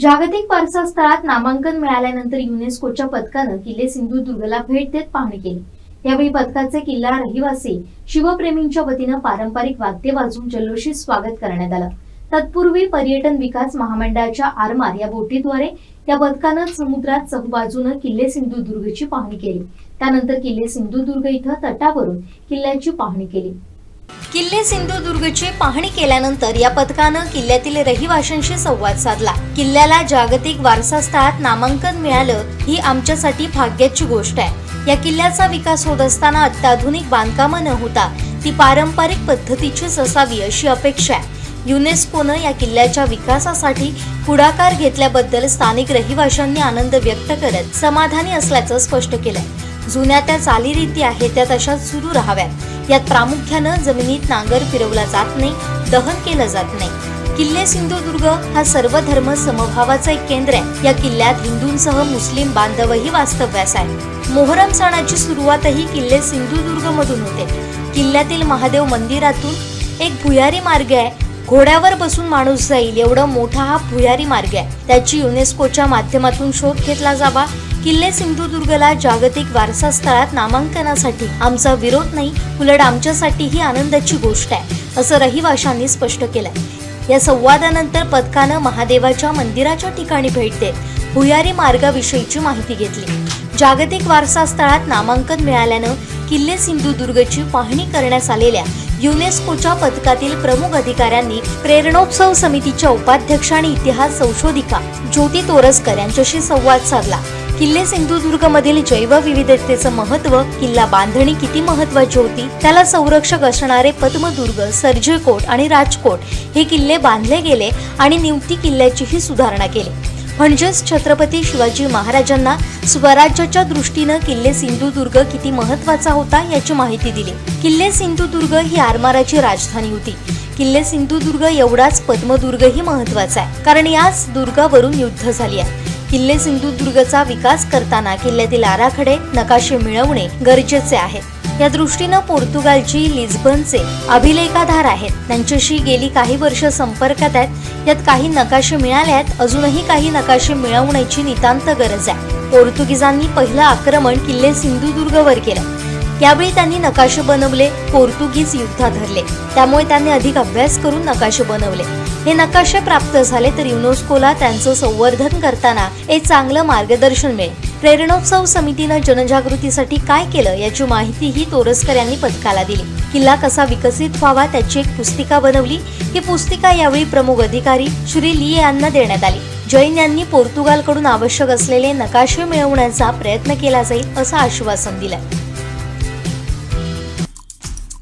जागतिक वारसा स्थळात नामांकन मिळाल्यानंतर युनेस्कोच्या पथकानं किल्ले सिंधुदुर्गला भेट देत पाहणी केली. यावेळी पथकाचे किल्ला रहिवासी शिवप्रेमींच्या वतीनं पारंपरिक वाद्य वाजवून जल्लोषी स्वागत करण्यात आलं. तत्पूर्वी पर्यटन विकास महामंडळाच्या आरमार या बोटीद्वारे त्या पथकानं समुद्रात चहूबाजूनं किल्ले सिंधुदुर्गची पाहणी केली. त्यानंतर किल्ले सिंधुदुर्ग इथं तटावरून किल्ल्याची पाहणी केली. किल्ले सिंधुदुर्गची पाहणी केल्यानंतर या पथकानं किल्ल्यातील रहिवाशांशी संवाद साधला. किल्ल्याला जागतिक वारसा स्थळात नामांकन मिळालं ही आमच्यासाठी भाग्याची गोष्ट आहे. या किल्ल्याचा विकास होत असताना अत्याधुनिक बांधकामं न होता ती पारंपरिक पद्धतीचीच असावी अशी अपेक्षा आहे. युनेस्कोनं या किल्ल्याच्या विकासासाठी पुढाकार घेतल्याबद्दल स्थानिक रहिवाशांनी आनंद व्यक्त करत समाधानी असल्याचं स्पष्ट केलंय. जुन्या त्या चालीरीती आहेत त्या तशाच सुरू राहाव्यात. यात प्रामुख्यानं जमिनीत नांगर फिरवला जात नाही दहन केलं जात नाही. किल्ले सिंधुदुर्ग हा सर्व धर्म समभावाचं एक केंद्र आहे. या किल्ल्यात हिंदूंसह मुस्लिम बांधवही वास्तव्यास आहे मोहरम सणाची सुरुवातही किल्ले सिंधुदुर्ग मधून होते. किल्ल्यातील महादेव मंदिरातून एक भुयारी मार्ग आहे. घोड्यावर बसून माणूस जाईल एवढा मोठा हा भुयारी मार्ग आहे. त्याची युनेस्कोच्या माध्यमातून शोध घेतला जावा. किल्ले सिंधुदुर्गला जागतिक वारसा स्थळात नामांकनासाठी आमचा विरोध नाही उलट आमच्यासाठी ही आनंदाची गोष्ट आहे असं रहिवाशांनी स्पष्ट केलंय. या संवादानंतर पथकानं महादेवाच्या मंदिराच्या ठिकाणी भेट देत भुयारी मार्गाविषयीची माहिती घेतली. जागतिक वारसा स्थळात नामांकन मिळाल्यानं किल्ले सिंधुदुर्गची पाहणी करण्यास आलेल्या युनेस्कोच्या पथकातील प्रमुख अधिकाऱ्यांनी प्रेरणोत्सव समितीच्या उपाध्यक्ष आणि इतिहास संशोधिका ज्योती तोरसकर यांच्याशी संवाद साधला. किल्ले सिंधुदुर्ग मधील जैवविविधतेचं महत्त्व किल्ला बांधणी किती महत्वाची होती त्याला संरक्षक असणारे पद्मदुर्ग सर्जेकोट आणि राजकोट हे किल्ले बांधले गेले आणि निवती किल्ल्याचीही सुधारणा केली. म्हणजेच छत्रपती शिवाजी महाराजांना स्वराज्याच्या दृष्टीनं किल्ले सिंधुदुर्ग किती महत्त्वाचा होता याची माहिती दिली. किल्ले सिंधुदुर्ग ही आरमाराची राजधानी होती. किल्ले सिंधुदुर्ग एवढाच पद्मदुर्गही महत्त्वाचा आहे कारण याच दुर्गावरून युद्ध झाली आहे. किल्ले सिंधुदुर्गचा विकास करताना किल्ल्यातील आराखडे नकाशे मिळवणे गरजेचे आहे. या दृष्टीनं पोर्तुगालची लिस्बनचे अभिलेखाधार आहेत. त्यांच्याशी गेली काही वर्ष संपर्कात आहेत. यात काही नकाशे मिळाले आहेत. अजूनही काही नकाशे मिळवण्याची नितांत गरज आहे. पोर्तुगीजांनी पहिलं आक्रमण किल्ले सिंधुदुर्गवर केलं. यावेळी त्यांनी नकाशे बनवले पोर्तुगीज युद्धात धरले त्यामुळे त्यांनी अधिक अभ्यास करून नकाशे बनवले. हे नकाशे प्राप्त झाले तर युनेस्कोला त्यांचं संवर्धन करताना एक चांगलं मार्गदर्शन मिळेल. प्रेरणोत्सव समितीनं जनजागृतीसाठी काय केलं याची माहितीही तोरसकर यांनी पथकाला दिली. किल्ला कसा विकसित व्हावा त्याची एक पुस्तिका बनवली. ही पुस्तिका यावेळी प्रमुख अधिकारी श्री ली यांना देण्यात आली. जैन यांनी पोर्तुगालकडून आवश्यक असलेले नकाशे मिळवण्याचा प्रयत्न केला जाईल असं आश्वासन दिलं.